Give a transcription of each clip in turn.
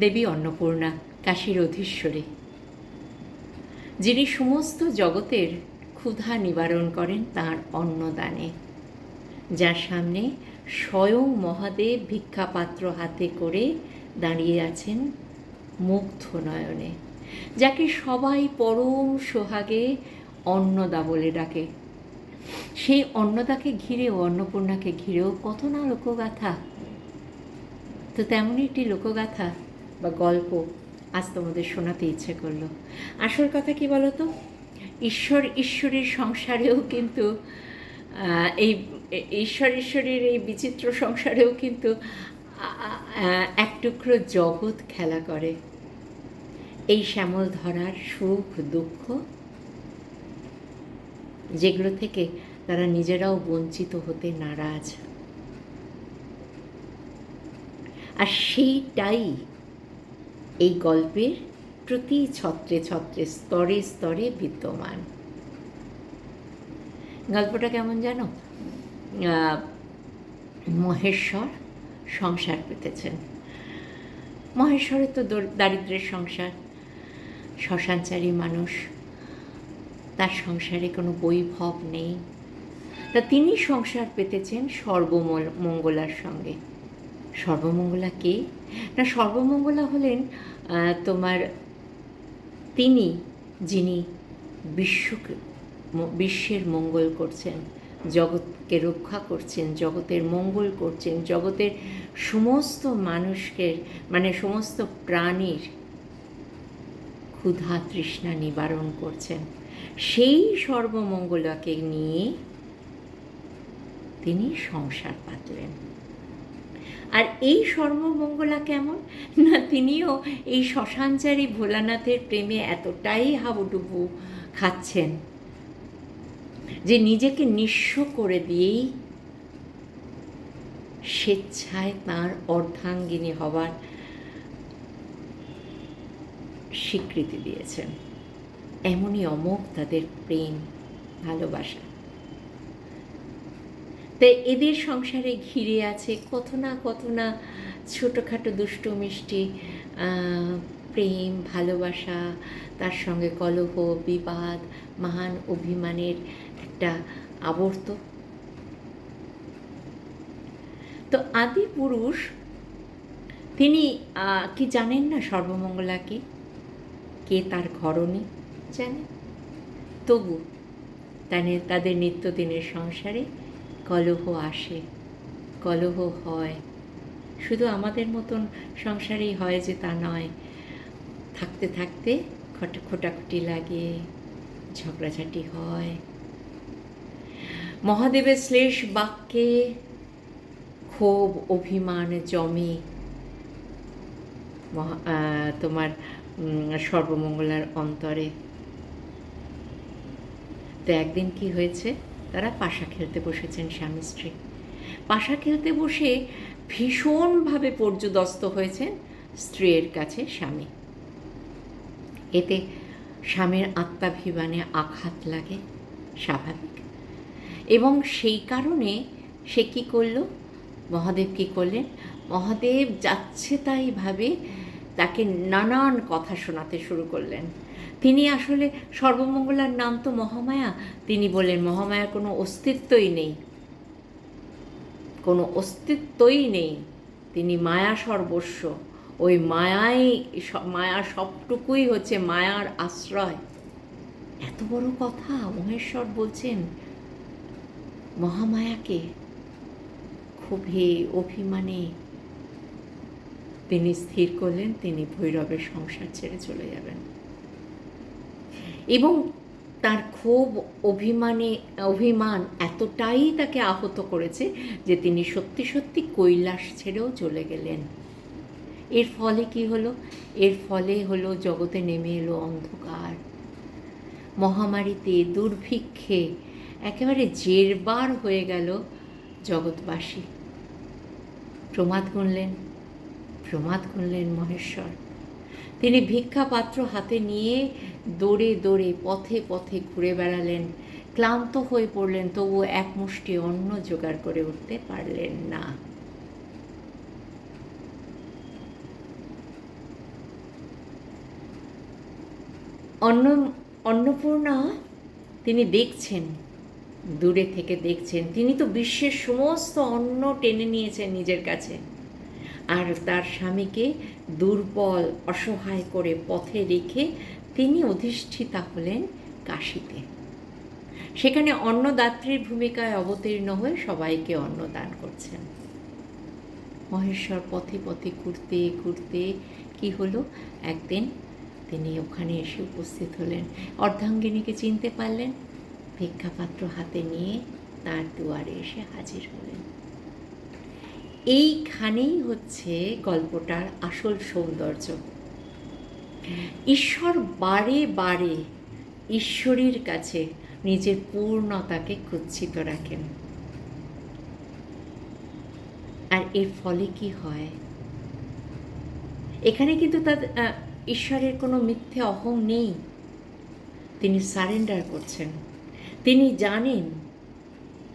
দেবী অন্নপূর্ণা, কাশীর অধীশ্বরী। যিনি সমস্ত জগতের ক্ষুধা নিবারণ করেন তার অন্নদানে, যার সামনে স্বয়ং মহাদেব ভিক্ষাপাত্র হাতে করে দাঁড়িয়ে আছেন মুগ্ধ নয়নে যাকে সবাই পরম সোহাগে অন্নদা বলে ডাকে। সেই অন্নদাকে ঘিরেও, অন্নপূর্ণাকে ঘিরেও কত না লোকগাথা। তো তেমনই একটি লোকগাথা বা গল্প আজ তোমাদের শোনাতে ইচ্ছে করল। আসল কথা কি বলো তো ঈশ্বর ঈশ্বরের সংসারেও কিন্তু এই, ঈশ্বর ঈশ্বরের এই বিচিত্র সংসারেও কিন্তু এক টুকরো জগৎ খেলা করে। এই শ্যামল ধরার সুখ, দুঃখ, যেগুলো থেকে তারা নিজেরাও বঞ্চিত হতে নারাজ। আর সেইটাই এই গল্পের প্রতি ছত্রে ছত্রে স্তরে স্তরে বিদ্যমান। গল্পটা কেমন জানো? মহেশ্বর সংসার পেতেছেন। মহেশ্বরের তো দর- দারিদ্র্যের সংসার। শ্মশানচারী মানুষ, তার সংসারে কোনো বৈভব নেই। তা তিনি সংসার পেতেছেন সর্বমঙ্গলার সঙ্গে। সর্বমঙ্গলা কে? না, সর্বমঙ্গলা হলেন তোমার তিনি, যিনি বিশ্বকে বিশ্বের মঙ্গল করছেন, জগৎকে রক্ষা করছেন, জগতের মঙ্গল করছেন, জগতের সমস্ত মানুষকে মানে সমস্ত প্রাণীর ক্ষুধা তৃষ্ণা নিবারণ করছেন। সেই সর্বমঙ্গলাকে নিয়ে তিনি সংসার পাতলেন। আর এই সর্বমঙ্গলা কেমন? না, তিনিও এই শ্মশানচারী ভোলানাথের প্রেমে এতটাই হাবুডুবু খাচ্ছেন যে নিজেকে নিঃস্ব করে দিয়েই স্বেচ্ছায় তাঁর অর্ধাঙ্গিনী হবার স্বীকৃতি দিয়েছেন। এমনই অমোঘ তাদের প্রেম, ভালোবাসা। তাই এদের সংসারে ঘিরে আছে কত না কত না ছোটোখাটো দুষ্ট, মিষ্টি প্রেম, ভালোবাসা, তার সঙ্গে কলহ, বিবাদ, মহান অভিমানের একটা আবর্ত। তো আদি পুরুষ, তিনি কি জানেন না সর্বমঙ্গলা কি? কে তার ঘরণী? জানেন। তবু তাদের নিত্যদিনের সংসারে কলহ আসে, কলহ হয়। শুধু আমাদের মতন সংসারেই হয় যে তা নয়। থাকতে থাকতে খটা, খোটাখুটি লাগে, ঝগড়াঝাটি হয়। মহাদেবের শ্লেষ বাক্যে ক্ষোভ, অভিমান জমে। তোমার সর্বমঙ্গলার অন্তরে। তো একদিন কি হয়েছে? তারা পাশা খেলতে বসেছেন স্বামী স্ত্রী। পাশা খেলতে বসে ভীষণভাবে পর্যদস্ত হয়েছেন স্ত্রীর কাছে স্বামী। এতে স্বামীর আত্মাভিমানে আঘাত লাগে, স্বাভাবিক। এবং সেই কারণে সে কী করল? মহাদেব কী করলেন? মহাদেব যাচ্ছে তাই ভাবে তাকে নানান কথা শোনাতে শুরু করলেন। তিনি আসলে সর্বমঙ্গলার নাম তো মহামায়া। তিনি বললেন, মহামায়ার কোনো অস্তিত্বই নেই। কোনো অস্তিত্বই নেই। তিনি মায়া সর্বস্ব। ওই মায়াই মায়া সবটুকুই হচ্ছে মায়ার আশ্রয়। এত বড় কথা মহেশ্বর বলছেন, মহামায়াকে ক্ষোভে অভিমানে তিনি স্থির করলেন, তিনি ভৈরবের সংসার ছেড়ে চলে যাবেন। এবং তার ক্ষোভ অভিমানে, অভিমান এতটাই তাকে আহত করেছে যে তিনি সত্যি সত্যি কৈলাস ছেড়েও চলে গেলেন। এর ফলে কি হলো? এর ফলে হলো জগতে নেমে এলো অন্ধকার। মহামারীতে দুর্ভিক্ষে একেবারে জেরবার হয়ে গেল জগৎবাসী। প্রমাদ গুনলেন প্রমাদ গুনলেন মহেশ্বর। তিনি ভিক্ষাপাত্র হাতে নিয়ে দৌড়ে দৌড়ে পথে পথে ঘুরে বেড়ালেন। ক্লান্ত হয়ে পড়লেন, তবু এক মুষ্টি অন্ন জোগাড় করে উঠতে পারলেন না। অন্ন, অন্নপূর্ণা, তিনি দেখছেন, দূরে থেকে দেখছেন। তিনি তো বিশ্বের সমস্ত অন্ন টেনে নিয়েছেন নিজের কাছে। আর তার স্বামীকে দুর্বল, অসহায় করে পথে রেখে তিনি অধিষ্ঠিতা হলেন কাশিতে। সেখানে অন্নদাত্রীর ভূমিকায় অবতীর্ণ হয়ে সবাইকে অন্নদান করছেন। মহেশ্বর পথে পথে ঘুরতে ঘুরতে কি হলো? একদিন তিনি ওখানে এসে উপস্থিত হলেন। অর্ধাঙ্গিনীকে চিনতে পারলেন। ভিক্ষাপাত্র হাতে নিয়ে তার দুয়ারে এসে হাজির হলেন। এইখানেই হচ্ছে গল্পটার আসল সৌন্দর্য। ঈশ্বর বারে বারে ঈশ্বরীর কাছে নিজের পূর্ণতাকে কুচ্ছিত রাখেন। আর এর ফলে কি হয়? এখানে কিন্তু তার ঈশ্বরের কোনো মিথ্যে অহং নেই। তিনি সারেন্ডার করছেন। তিনি জানেন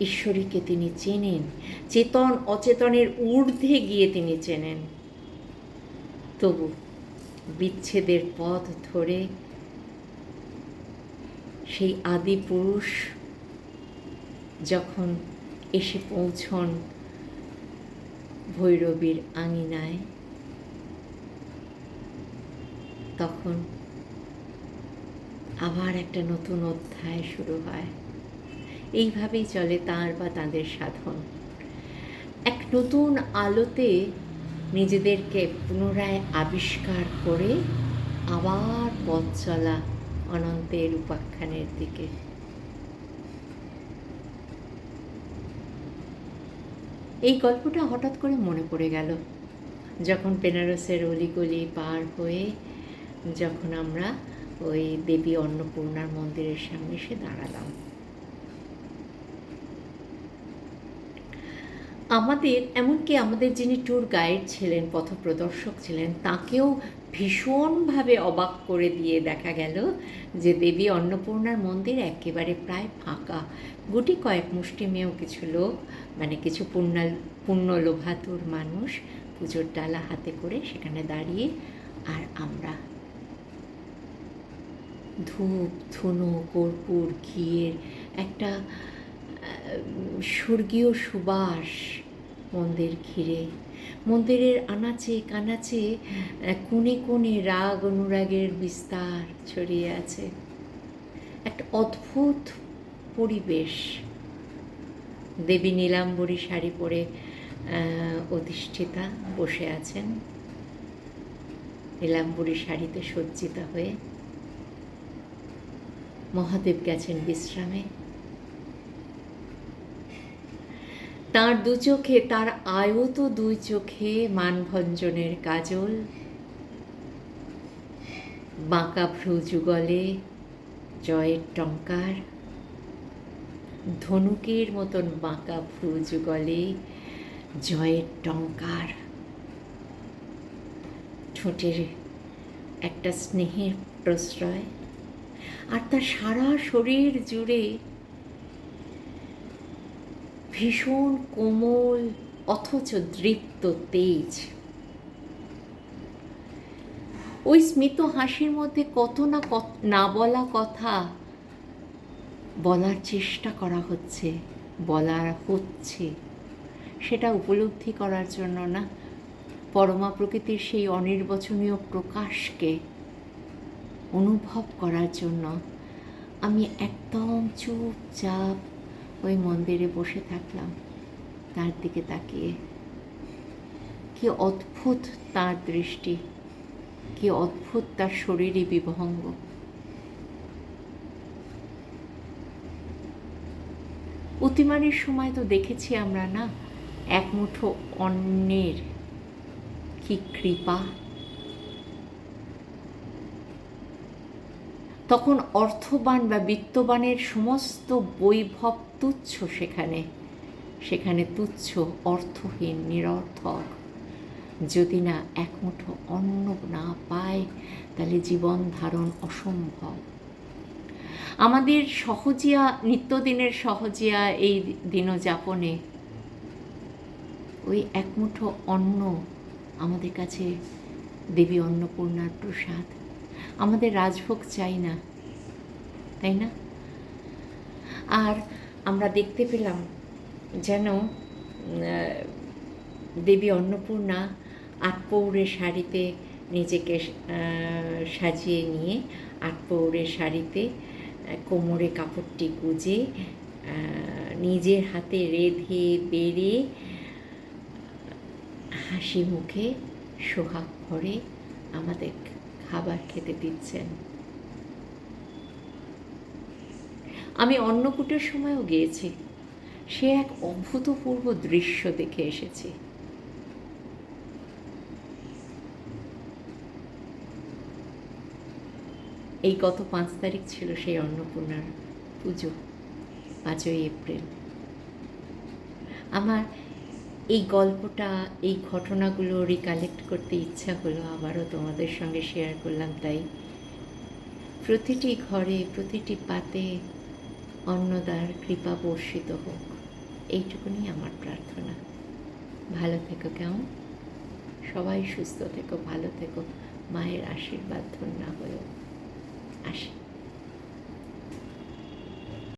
ঈশ্বরীকে তিনি চেনেন। চেতন অচেতনের ঊর্ধ্বে গিয়ে তিনি চেনেন। তবু বিচ্ছেদের পথ ধরে সেই আদি পুরুষ যখন এসে পৌঁছন ভৈরবীর আঙিনায়, তখন আবার একটা নতুন অধ্যায় শুরু হয়। এইভাবেই চলে তাঁর বা তাদের সাধন। এক নতুন আলোতে নিজেদেরকে পুনরায় আবিষ্কার করে আবার পথ চলা অনন্তের উপাখ্যানের দিকে। এই গল্পটা হঠাৎ করে মনে পড়ে গেল। যখন বেনারসের অলিগলি পার হয়ে যখন আমরা ওই দেবী অন্নপূর্ণার মন্দিরের সামনে এসে দাঁড়ালাম। আমাদের, এমনকি আমাদের যিনি ট্যুর গাইড ছিলেন, পথপ্রদর্শক ছিলেন, তাকেও ভীষণভাবে অবাক করে দিয়ে দেখা গেল যে দেবী অন্নপূর্ণার মন্দির একেবারে প্রায় ফাঁকা। গুটি কয়েক মুষ্টিমেয় কিছু লোক মানে কিছু পুণ্য লোভাতুর মানুষ পুজোর ডালা হাতে করে সেখানে দাঁড়িয়ে আর আমরা ধূপ, ধুনো, কর্পূর, ঘিয়ের একটা স্বর্গীয় সুবাস মন্দির ঘিরে। মন্দিরের আনাচে কানাচে কোণে কোণে রাগ অনুরাগের বিস্তার ছড়িয়ে আছে। একটা অদ্ভুত পরিবেশ। দেবী নীলাম্বরী শাড়ি পরে অধিষ্ঠিতা বসে আছেন। নীলাম্বরী শাড়িতে সজ্জিতা হয়ে মহাদেব গেছেন বিশ্রামে। তার দু চোখে, তার আয়ত দুই চোখে মানভঞ্জনের কাজল। বাঁকা ভ্রু যুগলে জয়ের টঙ্কার। ধনুকের মতন বাঁকা ভ্রু যুগলে জয়ের টঙ্কার। ঠোঁটের একটা স্নেহের প্রশ্রয়। আর তার সারা শরীর জুড়ে ভীষণ কোমল অথচ দৃপ্ত তেজ। ওই স্মিত হাসির মধ্যে কত না না বলা কথা বলার চেষ্টা করা হচ্ছে, বলার হচ্ছে, সেটা উপলব্ধি করার জন্য না। পরমা প্রকৃতির সেই অনির্বচনীয় প্রকাশকে অনুভব করার জন্য আমি একদম চুপচাপ ওই মন্দিরে বসে থাকলাম, তার দিকে তাকিয়ে। কি অদ্ভুত তার দৃষ্টি, কি অদ্ভুত তার শরীরী বিভঙ্গ। অতিমারির সময় তো দেখেছি আমরা না, এক মুঠো অন্যের কি কৃপা। তখন অর্থবান বা বিত্তবানের সমস্ত বৈভব তুচ্ছ সেখানে। সেখানে তুচ্ছ, অর্থহীন, নিরর্থক। যদি না এক মুঠো অন্ন না পায়, তাহলে জীবন ধারণ অসম্ভব। আমাদের সহজিয়া, নিত্যদিনের সহজিয়া এই দিনযাপনে ওই এক মুঠো অন্ন আমাদের কাছে দেবী অন্নপূর্ণার প্রসাদ আমাদের রাজভোগ চাই না, তাই না? আর আমরা দেখতে পেলাম যেন দেবী অন্নপূর্ণা আটপৌরের শাড়িতে নিজেকে সাজিয়ে নিয়ে আটপৌরের শাড়িতে কোমরে কাপড়টি গুজে নিজের হাতে রেধে বেড়ে হাসি মুখে সোহাগ ভরে আমাদের খাবার খেতে দিচ্ছেন। আমি অন্নকূটের সময়ও গিয়েছি। সে এক অভূতপূর্ব দৃশ্য দেখে এসেছি। এই গত পাঁচ তারিখ ছিল সেই অন্নপূর্ণার পুজো, পাঁচই এপ্রিল। আমার এই গল্পটা, এই ঘটনাগুলো রিকালেক্ট করতে ইচ্ছা হলো, আবারও তোমাদের সঙ্গে শেয়ার করলাম, তাই। প্রতিটি ঘরে, প্রতিটি পাতে অন্নদার কৃপা বর্ষিত হোক, এইটুকুনি আমার প্রার্থনা। ভালো থেকো কেমন? সবাই সুস্থ থেকো, ভালো থেকো, মায়ের আশীর্বাদ ধন্য হয়েও আসি।